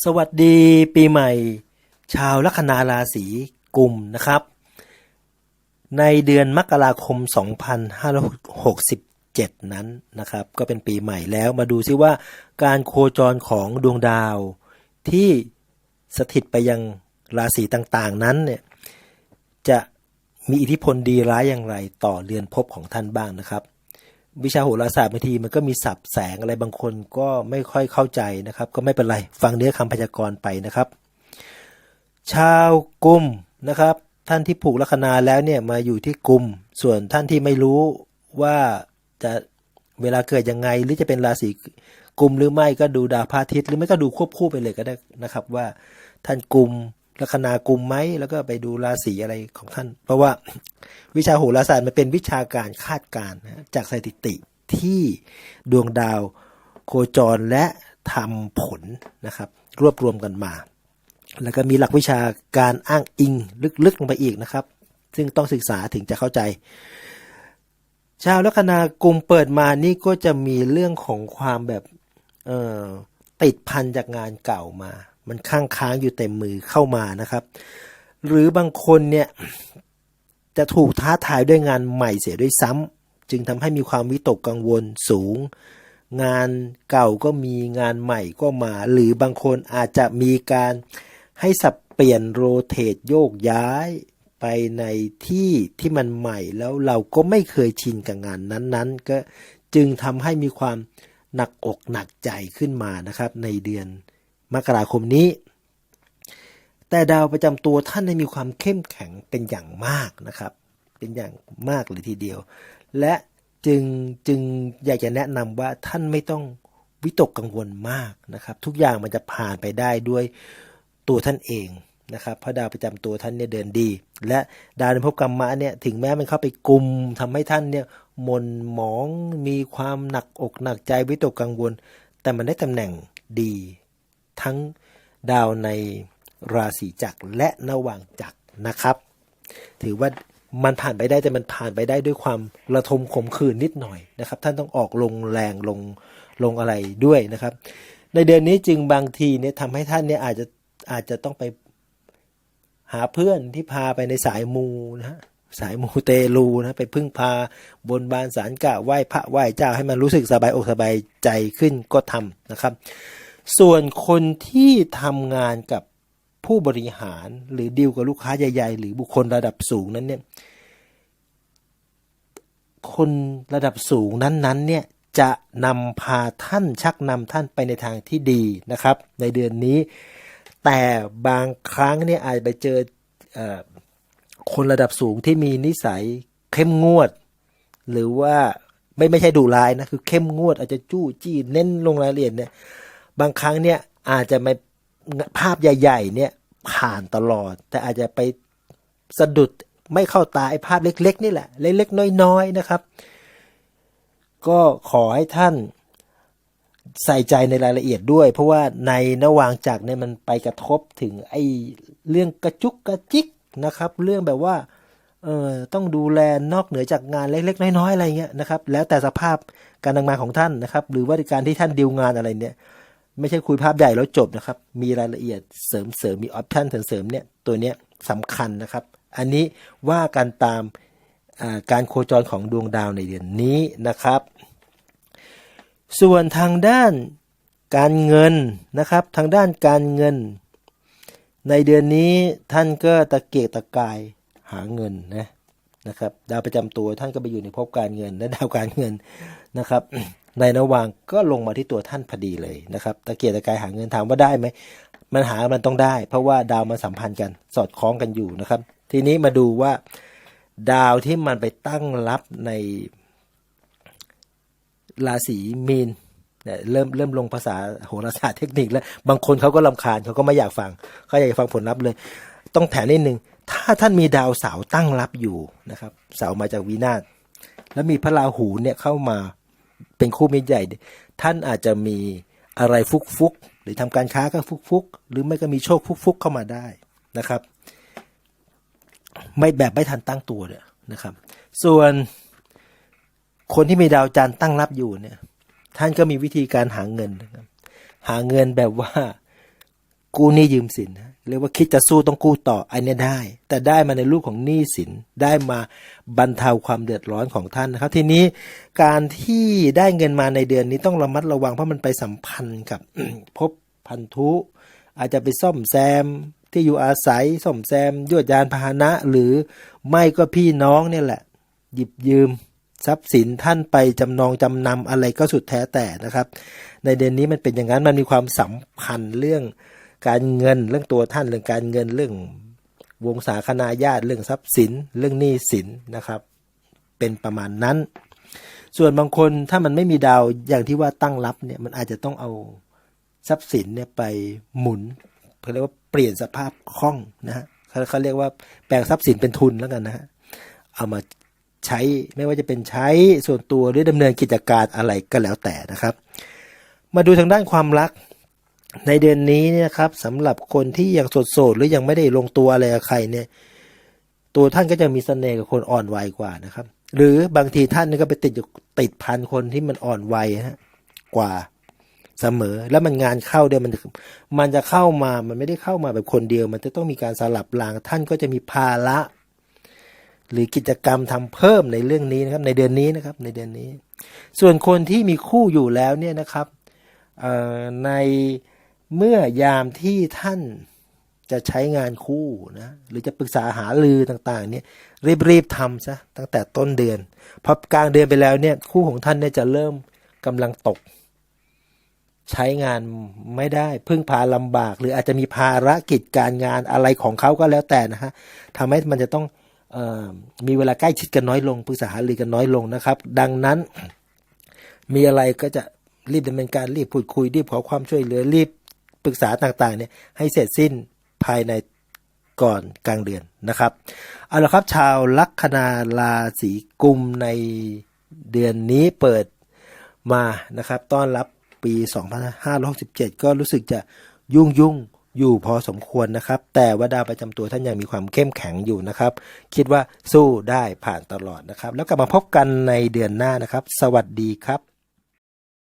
สวัสดีปีใหม่ ชาวลัคนาราศีกุมนะครับ ในเดือนมกราคม 2567 นั้นนะครับ ก็เป็นปีใหม่แล้วมาดูซิว่าการโคจรของดวงดาวที่สถิตไปยังราศีต่างๆ นั้นเนี่ยจะมีอิทธิพลดีร้ายอย่างไรต่อเรือนภพของท่านบ้างนะครับ วิชาโหราศาสตร์บางทีมันก็มีสับแสงอะไรบางคนก็ไม่ค่อยเข้าใจนะครับ ก็ไม่เป็นไรฟังเนื้อคำพยากรณ์ไปนะครับ ชาวกุมนะครับ ท่านที่ผูกลัคนาแล้วเนี่ยมาอยู่ที่กุม ส่วนท่านที่ไม่รู้ว่าจะเวลาเกิดยังไงหรือจะเป็นราศีกุมหรือไม่ก็ดูดาวพระอาทิตย์หรือไม่ก็ดูควบคู่ไปเลยก็ได้นะครับ ว่าท่านกุม ลัคนากุมไหมแล้วก็ไปดูราศีอะไรของท่าน เพราะว่าวิชาโหราศาสตร์มันเป็นวิชาการคาดการณ์จากสถิติที่ดวงดาวโคจรและทำผลนะครับ รวบรวมกันมา แล้วก็มีหลักวิชาการอ้างอิงลึกๆลงไปอีกนะครับ ซึ่งต้องศึกษาถึงจะเข้าใจ ชาวลัคนากุมเปิดมานี่ก็จะมีเรื่องของความแบบติดพันจากงานเก่ามา มันค้างค้างอยู่เต็มมือเข้ามานะครับ หรือบางคนเนี่ยจะถูกท้าทายด้วยงานใหม่เสียด้วยซ้ำจึงทำให้มีความวิตกกังวลสูง งานเก่าก็มีงานใหม่ก็มา หรือบางคนอาจจะมีการให้สับเปลี่ยนโรเตทโยกย้ายไปในที่ที่มันใหม่แล้วเราก็ไม่เคยชินกับงานนั้นๆ ก็จึงทำให้มีความหนักอกหนักใจขึ้นมานะครับในเดือน มกราคมนี้ แต่ดาวประจำตัวท่านได้มีความเข้มแข็งเป็นอย่างมากนะครับ เป็นอย่างมากเลยทีเดียว และจึงจึงอยากจะแนะนำว่าท่านไม่ต้องวิตกกังวลมากนะครับ ทุกอย่างมันจะผ่านไปได้ด้วยตัวท่านเองนะครับเพราะดาวประจำตัวท่านเนี่ยเดินดี และดาวในภพกรรมะเนี่ยถึงแม้มันเข้าไปกลุ่มทำให้ท่านเนี่ยมนหมองมีความหนักอกหนักใจวิตกกังวล แต่มันได้ตำแหน่งดี ทั้งดาวในราศีจักรและระหว่างจักรนะครับ ถือว่ามันผ่านไปได้แต่มันผ่านไปได้ด้วยความระทมขมขื่นนิดหน่อยนะครับ ท่านต้องออกลงแรงลงลงอะไรด้วยนะครับ ในเดือนนี้จึงบางทีเนี่ยทำให้ท่านเนี่ยอาจจะอาจจะต้องไปหาเพื่อนที่พาไปในสายมูนะฮะสายมูเตลูนะไปพึ่งพาบนบานสารกล่าไหว้พระไหว้เจ้าให้มันรู้สึกสบายอกสบายใจขึ้นก็ทำนะครับ ส่วนคนที่ทำงานกับผู้บริหารหรือดีลกับลูกค้าใหญ่ ๆ หรือบุคคลระดับสูงนั้นเนี่ยคนระดับสูงนั้นๆเนี่ยจะนำพาท่านชักนำท่านไปในทางที่ดีนะครับ ในเดือนนี้ แต่บางครั้งเนี่ยอาจไปเจอออคนระดับสูงที่มีนิสัยเข้มงวด หรือว่าไม่ไม่ใช่ดุร้ายนะคือเข้มงวดอาจจะจู้จี้เน้นลงรายละเอียดเนี่ย บางครั้งเนี่ยอาจจะไม่ภาพใหญ่ ๆ เนี่ยผ่านตลอด แต่อาจจะไปสะดุดไม่เข้าตาไอ้ภาพเล็ก ๆ นี่แหละ เล็กๆน้อยๆนะครับ ก็ขอให้ท่านใส่ใจในรายละเอียดด้วย เพราะว่าในระหว่างจากเนี่ยมันไปกระทบถึงไอ้เรื่องกระจุกกระจิกนะครับ เรื่องแบบว่าเออต้องดูแลนอกเหนือจากงานเล็กๆ น้อยๆอะไรเงี้ยนะครับ แล้วแต่สภาพการทำงานของท่านนะครับ หรือว่าการที่ท่านดีลงานอะไรเนี่ย ไม่ใช่คุยภาพใหญ่แล้วจบนะครับ มีรายละเอียดเสริมเสริมมีออปชันเสริมเนี่ยตัวเนี้ยสำคัญนะครับ อันนี้ว่ากันตามการโคจรของดวงดาวในเดือนนี้นะครับ ส่วนทางด้านการเงินนะครับ ทางด้านการเงิน ในเดือนนี้ท่านก็ตะเกียกตะกายหาเงินนะนะครับ ดาวประจำตัวท่านก็ไปอยู่ในภพการเงินและดาวการเงินนะครับ นระหว่างก็ลงมาที่ตัวท่านพอดีเลยนะครับตะเกียกตะกายหาเงินถามว่าได้ไหมมันหามันต้องได้ เพราะว่าดาวมันสัมพันธ์กันสอดคล้องกันอยู่นะครับ ทีนี้มาดูว่าดาวที่มันไปตั้งรับในราศีมีนเนี่ยเริ่มเริ่มลงภาษาโหราศาสตร์เทคนิคแล้ว บางคนเขาก็ลำคาญเขาก็ไม่อยากฟังเขาอยากฟังผลลัพธ์เลย ต้องแถมนิดนึง ถ้าท่านมีดาวเสาตั้งรับอยู่นะครับ เสามาจากวีนาศแล้วมีพระราหูเนี่ยเข้ามา เป็นคู่มิตรใหญ่ ท่านอาจจะมีอะไรฟุกฟุกหรือทำการค้าก็ฟุกฟุกหรือไม่ก็มีโชคฟุกฟุกเข้ามาได้นะครับ ไม่แบบไม่ทันตั้งตัวเลยนะครับ ส่วนคนที่มีดาวจันทร์ตั้งรับอยู่เนี่ย ท่านก็มีวิธีการหาเงินนะครับหาเงินแบบว่า กู้หนี้ยืมสินนะเรียกว่าคิดจะสู้ต้องกู้ต่ออันเนี้ยได้ แต่ได้มาในรูปของหนี้สินได้มาบรรเทาความเดือดร้อนของท่านนะครับ ทีนี้การที่ได้เงินมาในเดือนนี้ต้องระมัดระวังเพราะมันไปสัมพันธ์กับพบพันธุ อาจจะไปซ่อมแซมที่อยู่อาศัยซ่อมแซมยวดยานพาหนะ หรือไม่ก็พี่น้องเนี่ยแหละ หยิบยืมทรัพย์สินท่านไปจำนองจำนำอะไรก็สุดแท้แต่นะครับ ในเดือนนี้มันเป็นอย่างนั้นมันมีความสัมพันธ์เรื่อง การเงินเรื่องตัวท่านเรื่องการเงินเรื่องวงศาคณาญาติเรื่องทรัพย์สิน เรื่องหนี้สินนะครับ เป็นประมาณนั้น ส่วนบางคนถ้ามันไม่มีดาวอย่างที่ว่าตั้งรับเนี่ยมันอาจจะต้องเอาทรัพย์สินเนี่ยไปหมุนเขาเรียกว่าเปลี่ยนสภาพคล่องนะฮะเขาเรียกว่าแปลงทรัพย์สินเป็นทุนแล้วกันนะฮะเอามาใช้ไม่ว่าจะเป็นใช้ส่วนตัวหรือดำเนินกิจการอะไรก็แล้วแต่นะครับ มาดูทางด้านความรัก ในเดือนนี้เนี่ยนะครับสำหรับคนที่ยังโสดๆหรือยังไม่ได้ลงตัวอะไรกับใครเนี่ย ตัวท่านก็จะมีเสน่ห์กับคนอ่อนวัยกว่านะครับ หรือบางทีท่านนี่ก็ไปติดอยู่ติดพันคนที่มันอ่อนวัยฮะกว่าเสมอ แล้วมันงานเข้าเดียวมันมันจะเข้ามามันไม่ได้เข้ามาแบบคนเดียว มันจะต้องมีการสลับรางท่านก็จะมีภาระหรือกิจกรรมทำเพิ่มในเรื่องนี้นะครับ ในเดือนนี้นะครับ ในเดือนนี้ ส่วนคนที่มีคู่อยู่แล้วเนี่ยนะครับใน เมื่อยามที่ท่านจะใช้งานคู่นะหรือจะปรึกษาหารือต่างๆเนี่ยรีบๆทำซะตั้งแต่ต้นเดือนพอกลางเดือนไปแล้วเนี่ยคู่ของท่านเนี่ยจะเริ่มกำลังตก ใช้งานไม่ได้พึ่งพาลำบาก หรืออาจจะมีภารกิจการงานอะไรของเขาก็แล้วแต่นะฮะทำให้มันจะต้องออมีเวลาใกล้ชิดกันน้อยลงปรึกษาหารือกันน้อยลงนะครับ ดังนั้น มีอะไรก็จะรีบดำเนินการรีบพูดคุยรีบขอความช่วยเหลือรีบ ปรึกษาต่างๆเนี่ยให้เสร็จสิ้นภายในก่อนกลางเดือนนะครับ เอาละครับชาวลัคนาราศีกุมในเดือนนี้เปิดมานะครับ ต้อนรับปี 2567 ก็รู้สึกจะยุ่งยุ่งๆอยู่พอสมควรนะครับ แต่ว่าดาวประจำตัวท่านยังมีความเข้มแข็งอยู่นะครับ คิดว่าสู้ได้ผ่านตลอดนะครับ แล้วกลับมาพบกันในเดือนหน้านะครับ สวัสดีครับ